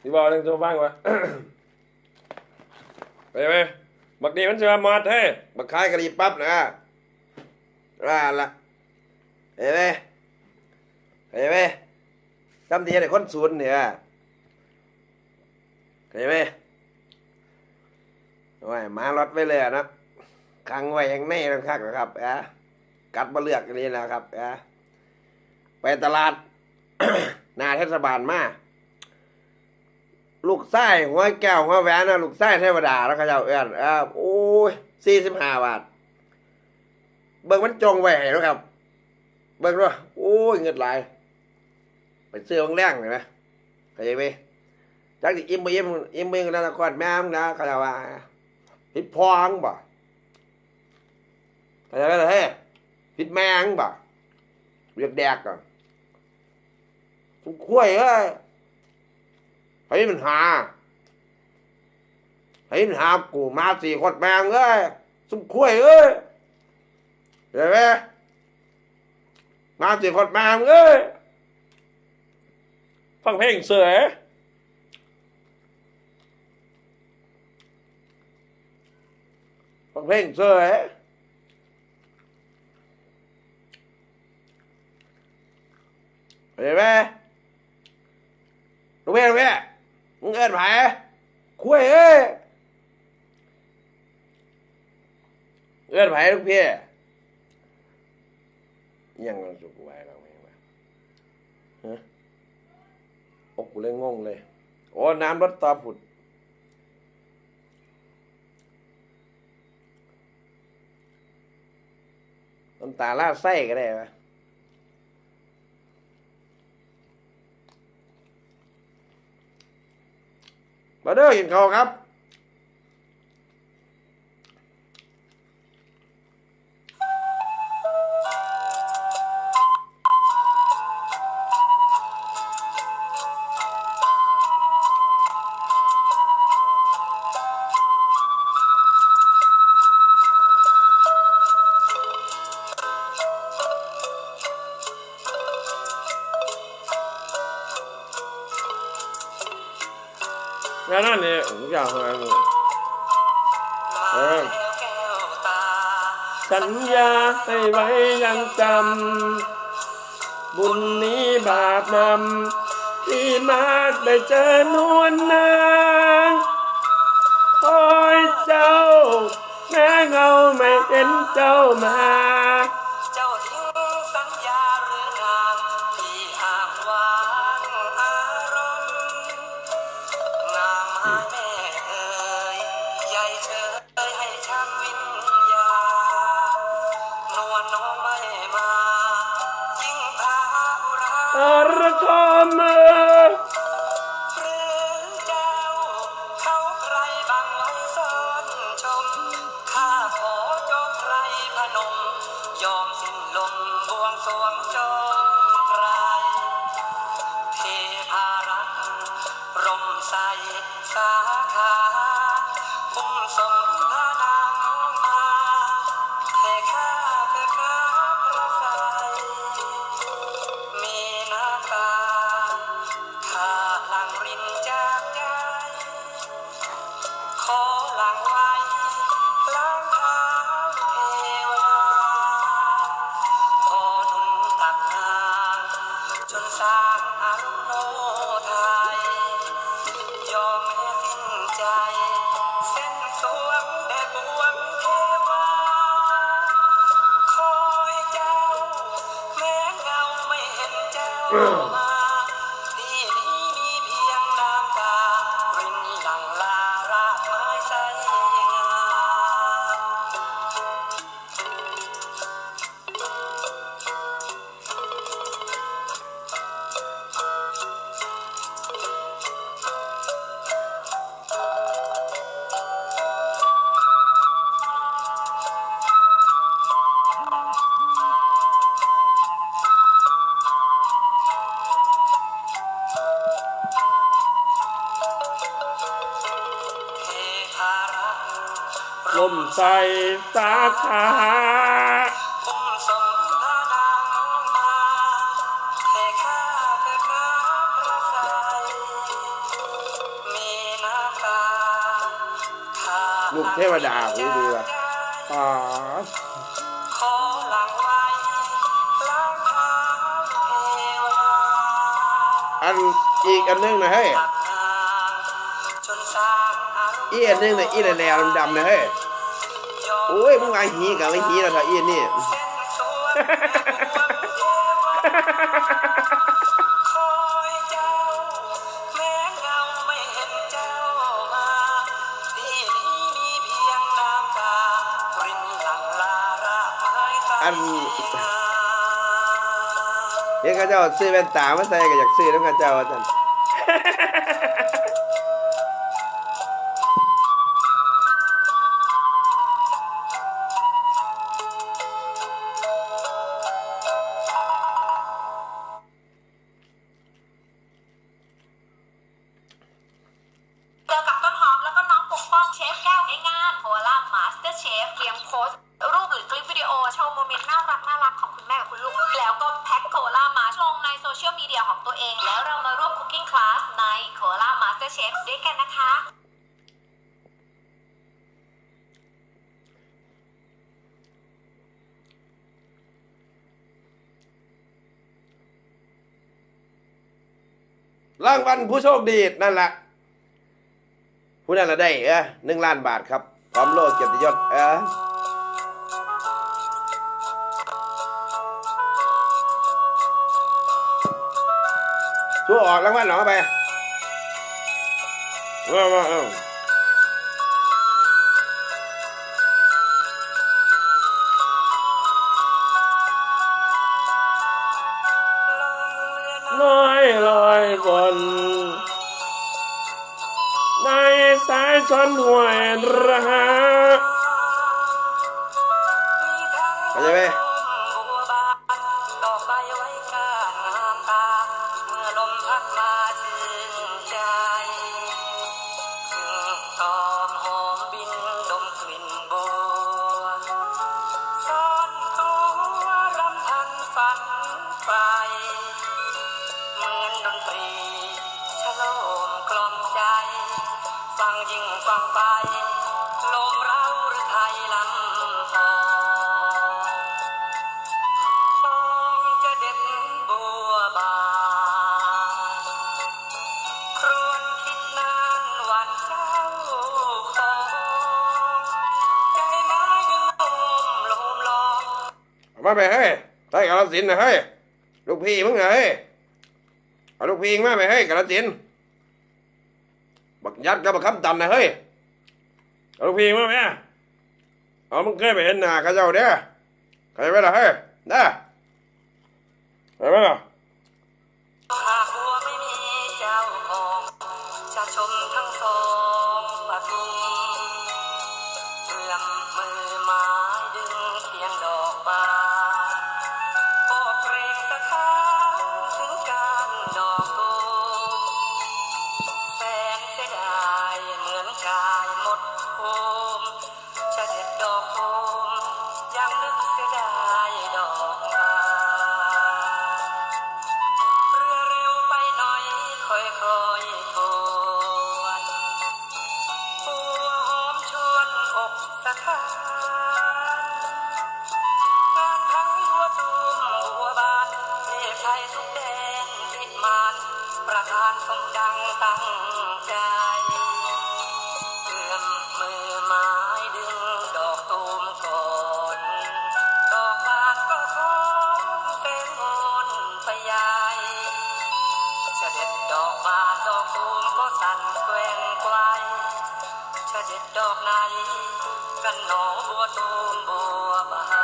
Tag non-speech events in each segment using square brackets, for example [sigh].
ที่บอกเรื่องตัวฟังวะไปไหมบักดีมันจะมามอดเฮ้บักคายกะดีปั๊บนะว่าละเห็นไหมเห็นไหมจำทีไอ้คนศูนย์เนี่ยเห็นไหมโอ้ยมารถไว้เลยนะขังไว้ยังแน่นะครับนะครับอะกัดมาเลือกอันนี้นะครับอะไปตลาด นาเทศบาลมาลูกไส้หัวแก้วหัวแหวนนะลูกไส้เทวดาแล้วเขาเจ้าเอื้อนอ่าโอ้ยสี่สิบห้าบาท เบิ่งมันจงไว้ให้แล้วครับ เบิ่งด้วยโอ้ยเงินหลายไปซื้อบางแรงเลยไหมเข้าใจไหมจักสิอิ่มบ่อิ่มอิ่มมึงนะก่อนแม่มึงนะเขาจะว่าผิดพองบ่เข้าใจไหมล่ะเฮ้ยผิดแมงบ่เรียกแดกก่อน ทุกขั้วยเอ้ยเฮ้มันหาเฮ้มันหากูมาสี่คนแมงเอ้ยสุมคุยเอ้ยเห็นไหมมาสี่คนแมงเอ้ยฟังเพลงเสือฟังเพลงเสือเห็นไหม ลูกเบี้ยลูกเบี้ยมึงเอินไผคุยเอ้ยเอินไผลูกพี่ยังมันสุกไว้เราไม่มาฮะอ้กูเลยงงเลย โอ้ น้ำรถตอผุด น้ำตาลาดไส้ก็ได้ปะมาเด้อกินข้าวครับ นั่นเนี่ยผมอยากทำงานเลยเออสัญญาให้ไว้ยังจำ บุญนี้บาปนำ ที่มาได้เจอนวลนางคอยเจ้าแม้เงาไม่เห็นเจ้ามา นม ยอมสิ้นลมบวงสรวงจอ Oh. [clears throat] ลมใส่สาขาลูกเทวดาดีดีว่ะอ๋ออันอีกอันนึงนะเฮ้ยอีอันนึงนะอีแนแลดำๆนะเฮ้ย โอ้ยมึงวางหีกับไม่หีแล้วเถอะอีนี่เส้นสวนแม่บวมเดาคอยเจ้าแม้เงาไม่เห็นเจ้ามาที่นี้มีเพียงน้ารินหลังลาระไม้ใสอันเห็นเขาเจ้าซื้อแว่นตามาใส่ก็อยากซื้อน้ำเขาเจ้าว่าจันเจ พสต์ รูปหรือคลิปวิดีโอโชว์โมเมนต์น่ารักน่ารักของคุณแม่กับคุณลูก แล้วก็แพ็คโคล่ามาลงในโซเชียลมีเดียของตัวเอง แล้วเรามาร่วมคุกกิ้งคลาสในโคล่ามาสเตอร์เชฟด้วยกันนะคะรางวัลผู้โชคดีนั่นแหละผู้นั้นละได้เออหนึ่งล้านบาทครับพร้อมโลกเกียรติยศเออ ชั่วออกรางวัลหนอไปเอามาเอาน้อยลอยบนในสายชนห่วยระหะเข้าใจไหม เหมือนดนตรีชะโลมกล่อมใจ ฟังยิ่งฟังไป ลมเราหรือไทยลำพองมองจะเด็ดบัวบานครวนคิดนานหวันเจ้าของใจม้ดึงลมลมลอง เอามาไปเฮ้ยใต้กาลสินธุ์นะเฮ้ย ลูกพี่มึงเหรอเฮ้ยเอาลูกพี่มึงมาไปเฮ้ยกระสินบักยัดกับบักคำตันนะเฮ้ยเอาลูกพี่มึงมาไหมเอามึงเคยไปเห็นหน้าข้าเจ้าเด้อเข้าใจไหมล่ะเฮ้ยนะเข้าใจไหมล่ สะท้านงานทั้งหัวตูมหัวบานเทพไทยทุกแดนติดมานประทานสมดังตั้งใจเอื้อมมือไม้ดึงดอกตูมก่อนดอกบานก็ขอเป็นมนไปยายเสด็จดอกบานดอกตูมก็สั่นแกว่งไกวเสด็จดอกไหน กันหนอบั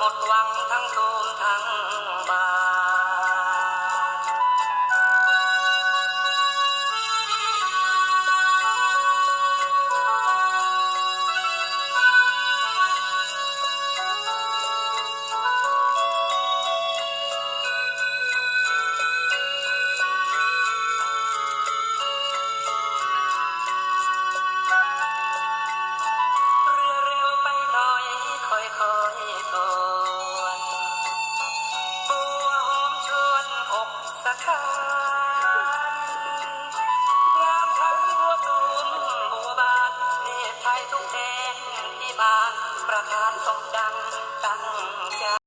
น้อยค่